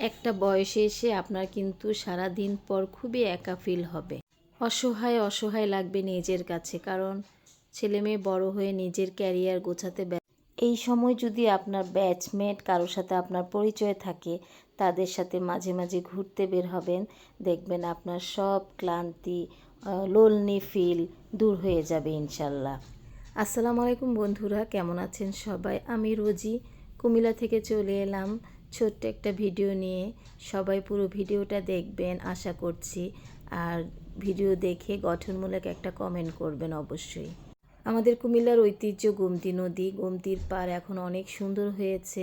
একটা বয়সে এসে আপনার কিন্তু সারা দিন পর খুবই একা ফিল হবে। অসহায় অসহায় লাগবে নিজের কাছে, কারণ ছেলে মেয়ে বড় হয়ে নিজের ক্যারিয়ার গোছাতে এই সময় যদি আপনার ব্যাচমেট কারোর সাথে আপনার পরিচয় থাকে, তাদের সাথে মাঝে মাঝে ঘুরতে বের হবেন, দেখবেন আপনার সব ক্লান্তি লোলনি ফিল দূর হয়ে যাবে ইনশাল্লাহ। আসসালামু আলাইকুম বন্ধুরা, কেমন আছেন সবাই? আমি রোজি কুমিল্লা থেকে চলে এলাম। ছোট্ট একটা ভিডিও নিয়ে সবাই পুরো ভিডিওটা দেখবেন, আশা করছি। আর ভিডিও দেখে গঠনমূলক একটা কমেন্ট করবেন অবশ্যই। আমাদের কুমিল্লার ঐতিহ্য গোমতী নদী, গোমতীর পার এখন অনেক সুন্দর হয়েছে।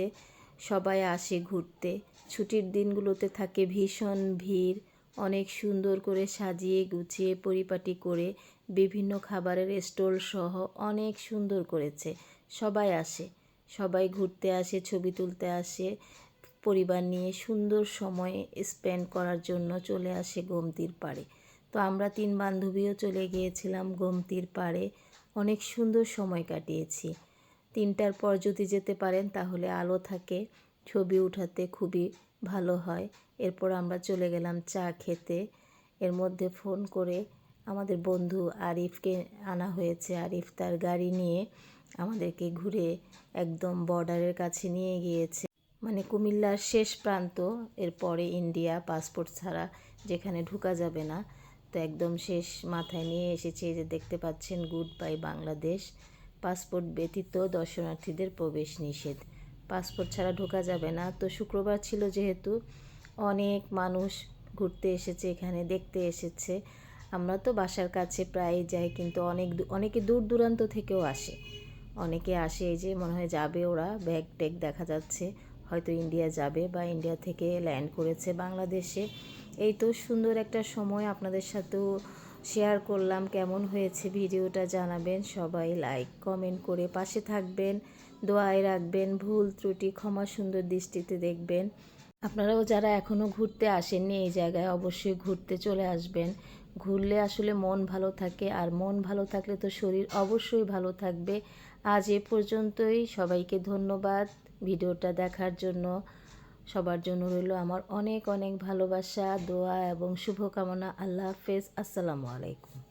সবাই আসে ঘুরতে। ছুটির দিনগুলোতে থাকে ভীষণ ভিড়। অনেক সুন্দর করে সাজিয়ে গুছিয়ে পরিপাটি করে বিভিন্ন খাবারের স্টল সহ অনেক সুন্দর করেছে। সবাই আসে। সবাই ঘুরতে আসে, ছবি তুলতে আসে। পরিবার নিয়ে সুন্দর সময় স্পেন্ড করার জন্য চলে আসে গোমতীর পাড়ে। তো আমরা তিন বান্ধবীও চলে গিয়েছিলাম গোমতীর পাড়ে। অনেক সুন্দর সময় কাটিয়েছি। তিনটার পর যদি যেতে পারেন তাহলে আলো থাকে, ছবি উঠাতে খুবই ভালো হয়। এরপর আমরা চলে গেলাম চা খেতে। এর মধ্যে ফোন করে আমাদের বন্ধু আরিফকে আনা হয়েছে। আরিফ তার গাড়ি নিয়ে আমাদেরকে ঘুরে একদম বর্ডারের কাছে নিয়ে গিয়েছে। মানে কুমিল্লার শেষ প্রান্ত, এরপরে ইন্ডিয়া, পাসপোর্ট ছাড়া যেখানে ঢুকা যাবে না। তো একদম শেষ মাথায় নিয়ে এসেছে যে দেখতে পাচ্ছেন গুড বাই বাংলাদেশ। পাসপোর্ট ব্যতীত দর্শনার্থীদের প্রবেশ নিষেধ। পাসপোর্ট ছাড়া ঢোকা যাবে না। তো শুক্রবার ছিল যেহেতু, অনেক মানুষ ঘুরতে এসেছে, এখানে দেখতে এসেছে। আমরা তো বাসার কাছে প্রায় যাই, কিন্তু অনেক অনেকে দূর দূরান্ত থেকেও আসে। অনেকে আসে এই যে, মনে হয় যাবে ওরা ব্যাগ ট্যাগ দেখা যাচ্ছে। হয়তো ইন্ডিয়া যাবে বা ইন্ডিয়া থেকে ল্যান্ড করেছে বাংলাদেশে। এই তো সুন্দর একটা সময় আপনাদের সাথেও শেয়ার করলাম, কেমন হয়েছে ভিডিওটা জানাবেন। সবাই লাইক কমেন্ট করে পাশে থাকবেন, দোয়ায় রাখবেন, ভুল ত্রুটি, ক্ষমা সুন্দর দৃষ্টিতে দেখবেন। আপনারাও যারা এখনও ঘুরতে আসেননি এই জায়গায় অবশ্যই ঘুরতে চলে আসবেন। ঘুরলে আসলে মন ভালো থাকে আর মন ভালো থাকলে তো শরীর অবশ্যই ভালো থাকবে। আজ এ পর্যন্তই। সবাইকে ধন্যবাদ ভিডিওটা দেখার জন্য। সবার জন্য রইল আমার অনেক অনেক ভালোবাসা, দোয়া এবং শুভকামনা। আল্লাহ হাফেজ। আসসালামু আলাইকুম।